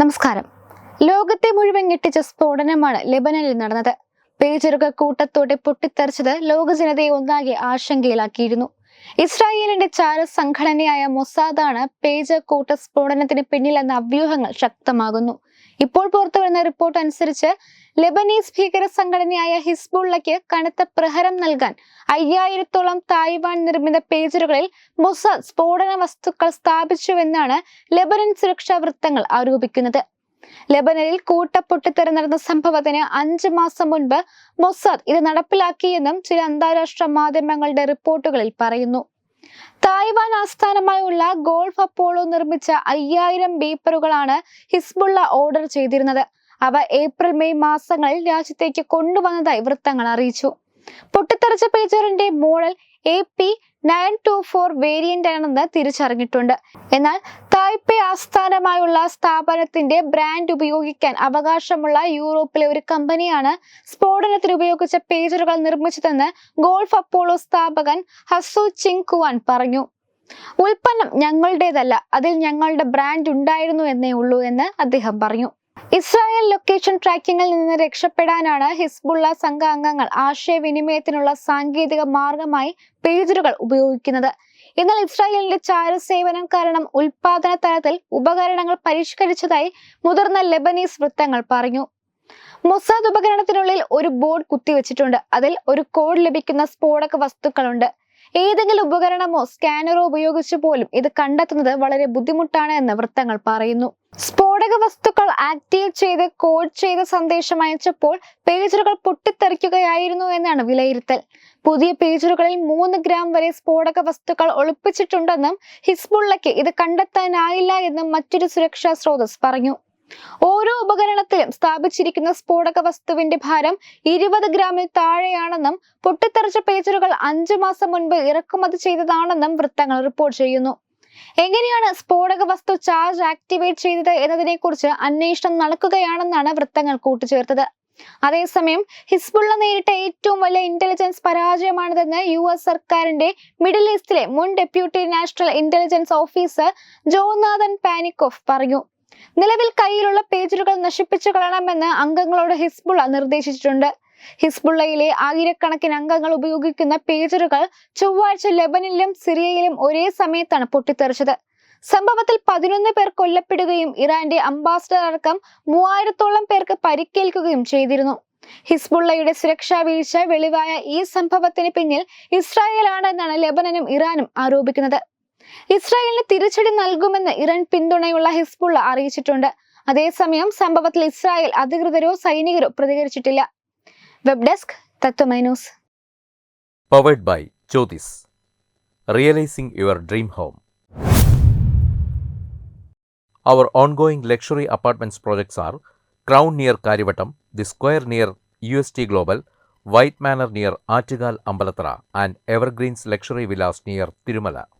നമസ്കാരം. ലോകത്തെ മുഴുവൻ ഞെട്ടിച്ച സ്ഫോടനമാണ് ലെബനനിൽ നടന്നത്. പേജറുകൾ കൂട്ടത്തോടെ പൊട്ടിത്തെറിച്ചത് ലോക ജനതയെ ഒന്നാകെ ആശങ്കയിലാക്കിയിരുന്നു. ഇസ്രായേലിന്റെ ചാര സംഘടനയായ മൊസാദാണ് പേജ കൂട്ട സ്ഫോടനത്തിന് പിന്നിലെന്ന അഭ്യൂഹങ്ങൾ ശക്തമാകുന്നു. ഇപ്പോൾ പുറത്തുവരുന്ന റിപ്പോർട്ട് അനുസരിച്ച് ലെബനീസ് ഭീകര സംഘടനയായ ഹിസ്ബുള്ളയ്ക്ക് കനത്ത പ്രഹരം നൽകാൻ അയ്യായിരത്തോളം തായ്വാൻ നിർമ്മിത പേജറുകളിൽ മൊസാദ് സ്ഫോടന വസ്തുക്കൾ സ്ഥാപിച്ചുവെന്നാണ് ലെബനൻ സുരക്ഷാ വൃത്തങ്ങൾ ആരോപിക്കുന്നത്. ലെബനനിൽ കൂട്ടപ്പൊട്ടിത്തെറി നടന്ന സംഭവത്തിന് അഞ്ച് മാസം മുൻപ് മൊസാദ് ഇത് നടപ്പിലാക്കിയെന്നും ചില അന്താരാഷ്ട്ര മാധ്യമങ്ങളുടെ റിപ്പോർട്ടുകളിൽ പറയുന്നു. തായ്വാൻ ആസ്ഥാനമായുള്ള ഗോൾഫ് അപ്പോളോ നിർമ്മിച്ച അയ്യായിരം ബീപ്പറുകളാണ് ഹിസ്ബുള്ള ഓർഡർ ചെയ്തിരുന്നത്. അവ ഏപ്രിൽ മെയ് മാസങ്ങളിൽ രാജ്യത്തേക്ക് കൊണ്ടുവന്നതായി വൃത്തങ്ങൾ അറിയിച്ചു. പൊട്ടിത്തെറിച്ച പേജറിന്റെ model A P nine two four variant ആണെന്ന് തിരിച്ചറിഞ്ഞിട്ടുണ്ട്. എന്നാൽ തായ്പെ ആസ്ഥാനമായുള്ള സ്ഥാപനത്തിന്റെ ബ്രാൻഡ് ഉപയോഗിക്കാൻ അവകാശമുള്ള യൂറോപ്പിലെ ഒരു കമ്പനിയാണ് സ്ഫോടനത്തിന് ഉപയോഗിച്ച പേജറുകൾ നിർമ്മിച്ചതെന്ന് ഗോൾഫ് അപ്പോളോ സ്ഥാപകൻ ഹസു ചിങ് കുവാൻ പറഞ്ഞു. ഉൽപ്പന്നം ഞങ്ങളുടേതല്ല അതിൽ ഞങ്ങളുടെ ബ്രാൻഡ് ഉണ്ടായിരുന്നു എന്നേ ഉള്ളൂ എന്ന് അദ്ദേഹം പറഞ്ഞു. ഇസ്രായേൽ ലൊക്കേഷൻ ട്രാക്കിങ്ങിൽ നിന്ന് രക്ഷപ്പെടാനാണ് ഹിസ്ബുള്ള സംഘാംഗങ്ങൾ ആശയവിനിമയത്തിനുള്ള സാങ്കേതിക മാർഗമായി പേജറുകൾ ഉപയോഗിക്കുന്നത്. എന്നാൽ ഇസ്രായേലിന്റെ ചാരസേവനം കാരണം ഉൽപാദന തലത്തിൽ ഉപകരണങ്ങൾ പരിഷ്കരിച്ചതായി മുതിർന്ന ലെബനീസ് വൃത്തങ്ങൾ പറഞ്ഞു. മൊസാദ് ഉപകരണത്തിനുള്ളിൽ ഒരു ബോർഡ് കുത്തിവെച്ചിട്ടുണ്ട്. അതിൽ ഒരു കോഡ് ലഭിക്കുന്ന സ്ഫോടക വസ്തുക്കളുണ്ട്. ഏതെങ്കിലും ഉപകരണമോ സ്കാനറോ ഉപയോഗിച്ച് പോലും ഇത് കണ്ടെത്തുന്നത് വളരെ ബുദ്ധിമുട്ടാണ് എന്ന് വൃത്തങ്ങൾ പറയുന്നു. സ്ഫോടക വസ്തുക്കൾ ആക്റ്റീവ് ചെയ്ത് കോഡ് ചെയ്ത സന്ദേശം അയച്ചപ്പോൾ പേജറുകൾ പൊട്ടിത്തെറിക്കുകയായിരുന്നു എന്നാണ് വിലയിരുത്തൽ. പുതിയ പേജറുകളിൽ മൂന്ന് ഗ്രാം വരെ സ്ഫോടക വസ്തുക്കൾ ഒളിപ്പിച്ചിട്ടുണ്ടെന്നും ഹിസ്ബുള്ളയ്ക്ക് ഇത് കണ്ടെത്താനായില്ല എന്നും മറ്റൊരു സുരക്ഷാ സ്രോതസ് പറഞ്ഞു. ഓരോ ഉപകരണത്തിലും സ്ഥാപിച്ചിരിക്കുന്ന സ്ഫോടക വസ്തുവിന്റെ ഭാരം ഇരുപത് ഗ്രാമിൽ താഴെയാണെന്നും പൊട്ടിത്തെറിച്ച പേജറുകൾ അഞ്ചു മാസം മുൻപ് ഇറക്കുമതി ചെയ്തതാണെന്നും വൃത്തങ്ങൾ റിപ്പോർട്ട് ചെയ്യുന്നു. എങ്ങനെയാണ് സ്ഫോടക വസ്തു ചാർജ് ആക്ടിവേറ്റ് ചെയ്തത് എന്നതിനെ കുറിച്ച് അന്വേഷണം നടക്കുകയാണെന്നാണ് വൃത്തങ്ങൾ കൂട്ടിച്ചേർത്തത്. അതേസമയം ഹിസ്ബുള്ള നേരിട്ട ഏറ്റവും വലിയ ഇന്റലിജൻസ് പരാജയമാണിതെന്ന് യു എസ് സർക്കാരിന്റെ മിഡിൽ ഈസ്റ്റിലെ മുൻ deputy national intelligence officer Jonathan Panikoff പറഞ്ഞു. നിലവിൽ കയ്യിലുള്ള പേജറുകൾ നശിപ്പിച്ചു കളയണമെന്ന് അംഗങ്ങളോട് ഹിസ്ബുള്ള നിർദ്ദേശിച്ചിട്ടുണ്ട്. ഹിസ്ബുള്ളയിലെ ആയിരക്കണക്കിന് അംഗങ്ങൾ ഉപയോഗിക്കുന്ന പേജറുകൾ ചൊവ്വാഴ്ച ലെബനിലും സിറിയയിലും ഒരേ സമയത്താണ് പൊട്ടിത്തെറിച്ചത്. സംഭവത്തിൽ പതിനൊന്ന് പേർ കൊല്ലപ്പെടുകയും ഇറാന്റെ അംബാസഡർ അടക്കം മൂവായിരത്തോളം പേർക്ക് പരിക്കേൽക്കുകയും ചെയ്തിരുന്നു. ഹിസ്ബുള്ളയുടെ സുരക്ഷാ വീഴ്ച വെളിവായ ഈ സംഭവത്തിന് പിന്നിൽ ഇസ്രായേലാണ് എന്നാണ് ലെബനനും ഇറാനും ആരോപിക്കുന്നത്. ഇസ്രായേലിന് തിരിച്ചടി നൽകുമെന്ന് ഇറാൻ പിന്തുണയുള്ള ഹിസ്ബുള്ള അറിയിച്ചിട്ടുണ്ട്. അതേസമയം സംഭവത്തിൽ ഇസ്രായേൽ അധികൃതരോ സൈനികരോ പ്രതികരിച്ചിട്ടില്ല. Web desk തത്വമൈനൂസ് powered by Jyothis realising your dream home our ongoing luxury apartments projects are crown near Kariyavattom the square near U S T global white manor near Attukal near and evergreens luxury villas near Attigal